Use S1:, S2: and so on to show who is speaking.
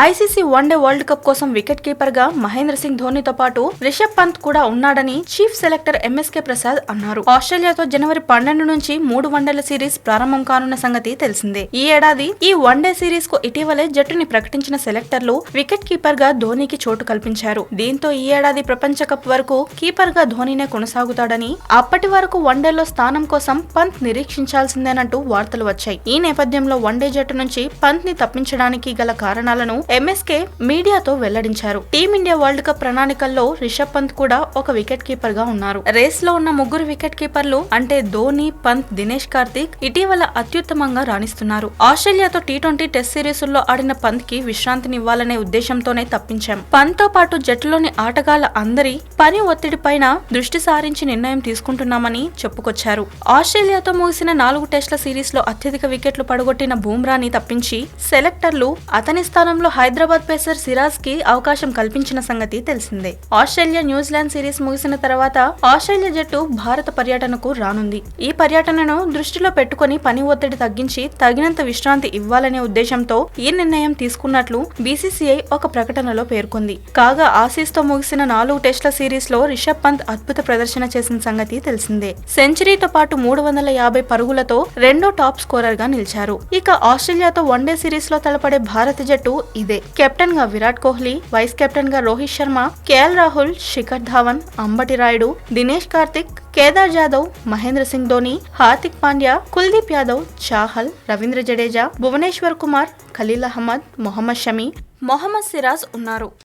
S1: ICC one day world cup కోసం wicket కీపర్గా మహేంద్ర సింగ్ ధోనితో పాటు రిషబ్ పంత్ కూడా ఉన్నాడని చీఫ్ సెలెక్టర్ ఎంఎస్కే ప్రసాద్ అన్నారు. ఆస్ట్రేలియాతో జనవరి పన్నెండు నుంచి మూడు వన్డేల సిరీస్ ప్రారంభం కానున్న సంగతి తెలిసిందే. ఈ ఏడాది ఈ వన్డే సిరీస్కు ఇటీవలే జట్టుని ప్రకటించిన సెలెక్టర్లు వికెట్ కీపర్గా ధోనికి చోటు కల్పించారు. దీంతో ఈ ఏడాది ప్రపంచ కప్ వరకు కీపర్గా ధోనినే కొనసాగుతాడని అప్పటి వరకు వన్డేలో స్థానం కోసం పంత్ నిరీక్షించాల్సిందేనంటూ వార్తలు వచ్చాయి. ఈ నేపథ్యంలో వన్డే జట్టు నుంచి పంత్ని తప్పించడానికి గల కారణాలను ఎంఎస్కే మీడియాతో వెల్లడించారు. టీమిండియా వరల్డ్ కప్ ప్రణాళికల్లో రిషబ్ పంత్ కూడా ఒక వికెట్ కీపర్గా ఉన్నారు. రేస్లో ఉన్న ముగ్గురు వికెట్ కీపర్లు అంటే ధోని పంత్ దినేష్ కార్తిక్ ఇటీవల అత్యుత్తమంగా రాణిస్తున్నారు. ఆస్ట్రేలియాతో టీ ట్వంటీ టెస్ట్ సిరీస్లో ఆడిన పంత్కి విశ్రాంతినివ్వాలనే ఉద్దేశంతోనే తప్పించాం. పంత్తో పాటు జట్టులోని ఆటగాళ్ళ అందరి పని ఒత్తిడి పైన దృష్టి సారించి నిర్ణయం తీసుకుంటున్నామని చెప్పుకొచ్చారు. ఆస్ట్రేలియాతో ముగిసిన నాలుగు టెస్ట్ల సిరీస్లో అత్యధిక వికెట్లు పడగొట్టిన బూమ్రాని తప్పించి సెలెక్టర్లు అతని స్థానంలో హైదరాబాద్ పేసర్ సిరాజ్కి అవకాశం కల్పించిన సంగతి తెలిసిందే. ఆస్ట్రేలియా న్యూజిలాండ్ సిరీస్ ముగిసిన తర్వాత ఆస్ట్రేలియా జట్టు భారత పర్యటనకు రానుంది. ఈ పర్యటనను దృష్టిలో పెట్టుకుని పని ఒత్తిడి తగ్గించి తగినంత విశ్రాంతి ఇవ్వాలనే ఉద్దేశంతో ఈ నిర్ణయం తీసుకున్నట్లు బీసీసీఐ ఒక ప్రకటనలో పేర్కొంది. కాగా ఆసీస్తో ముగిసిన నాలుగు టెస్ట్ల సిరీస్లో రిషబ్ పంత్ అద్భుత ప్రదర్శన చేసిన సంగతి తెలిసిందే. సెంచరీతో పాటు మూడు వందల యాభై పరుగులతో రెండో టాప్ స్కోరర్గా నిలిచారు. ఇక ఆస్ట్రేలియాతో వన్డే సిరీస్లో తలపడే భారత జట్టు ఇదే కెప్టెన్గా విరాట్ కోహ్లీ వైస్ కెప్టెన్గా రోహిత్ శర్మ కేఎల్ రాహుల్ శిఖర్ ధావన్ అంబటి రాయుడు దినేష్ కార్తిక్ కేదార్ జాదవ్ మహేంద్ర సింగ్ ధోని హార్దిక్ పాండ్యా కుల్దీప్ యాదవ్ చాహల్ రవీంద్ర జడేజా భువనేశ్వర్ కుమార్ ఖలీల్ అహ్మద్ మొహమ్మద్ షమి మొహమ్మద్ సిరాజ్ ఉన్నారు.